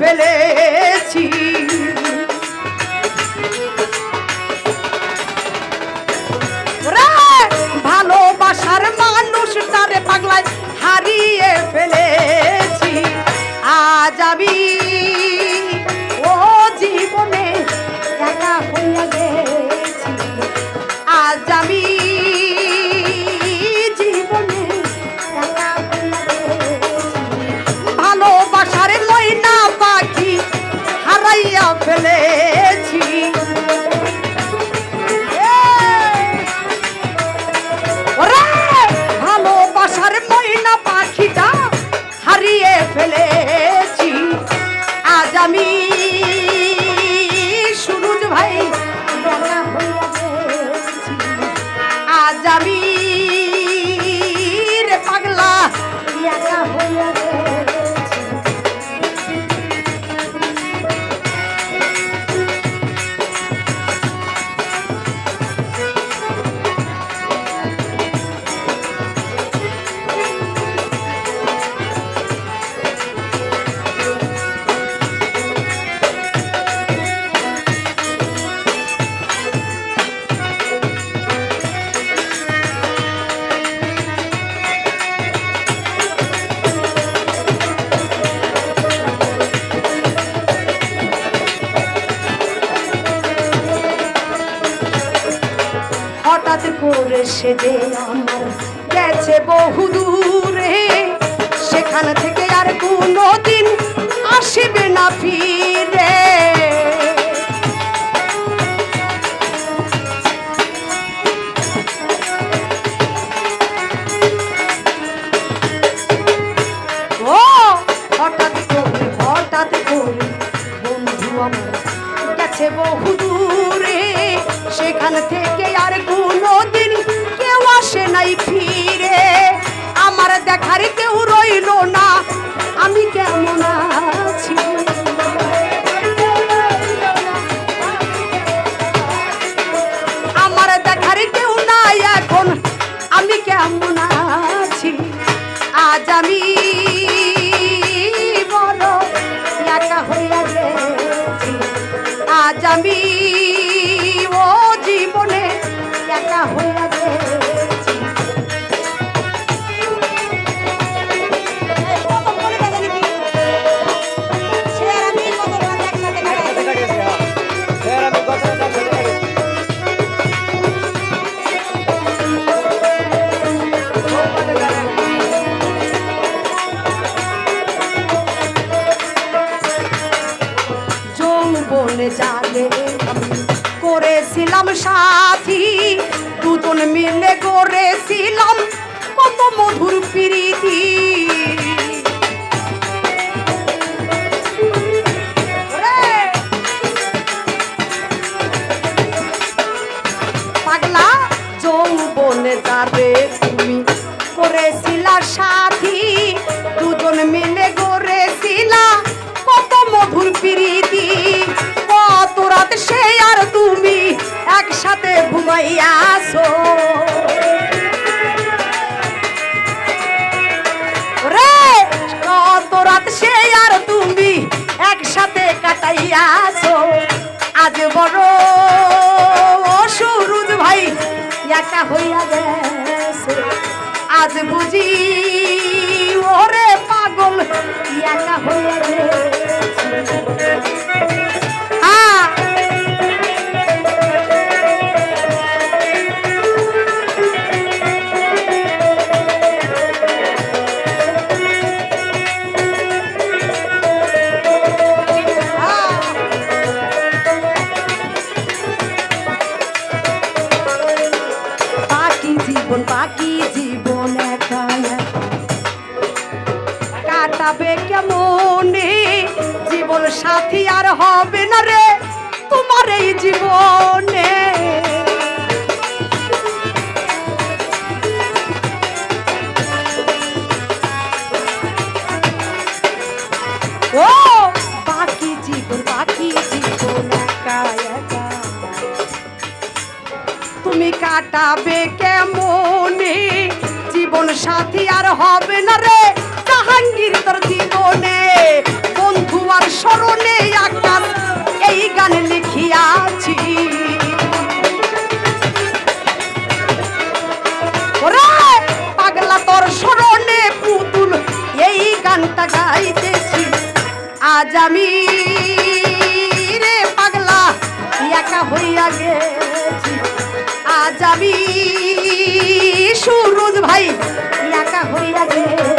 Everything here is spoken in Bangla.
ফেলেছি ফেলেছি। করে যে আমার গেছে বহু দূরে, সেখান থেকে আর কোনো দিন আসিবে না ফিরে। গেছে বহু দূরে, সেখান থেকে আর কোনো আসে নাই ফিরে। আমার দেখার কেউ রইল না। আমি কেমন আছি? আমার দেখার কেউ নাই এখন। আমি কেমন আছি? আজ আমি আজ আমি ও জীবনে একা হইয়া গেছি। করেছিলাম সাথী দুজন মিলে করেছিলাম কত মধুর প্রীতি! পাগলা যৌবনে যাবে তুমি করেছিলা সাথী ঘুমাইয়াছো। রে কত রাত সে আর তুমি একসাথে কাটাইয়াছো। আজ বড় সুরুজ ভাই একা হইয়া গেছে। আজ বুঝি ওরে পাগল একা হইয়া গেছে। কাটাবে কেমনে? জীবন সাথী আর হবে না রে তোমার এই জীবনে। ও, বাকি জীবন বাকি জীবন তুমি কাটাবে কেমনে? জীবন সাথী আর হবে না রে জাহাঙ্গীর তোর জীবনে। বন্ধু আর স্মরণে আকাশ এই গান লিখিয়াছি। পাগলা তোর স্মরণে পুতুল, এই গানটা গাইতেছি। আজ আমি রে পাগলা, একা হইয়া গেছি। আজ আমি সুরুদ ভাই, একা হইয়া গেছি।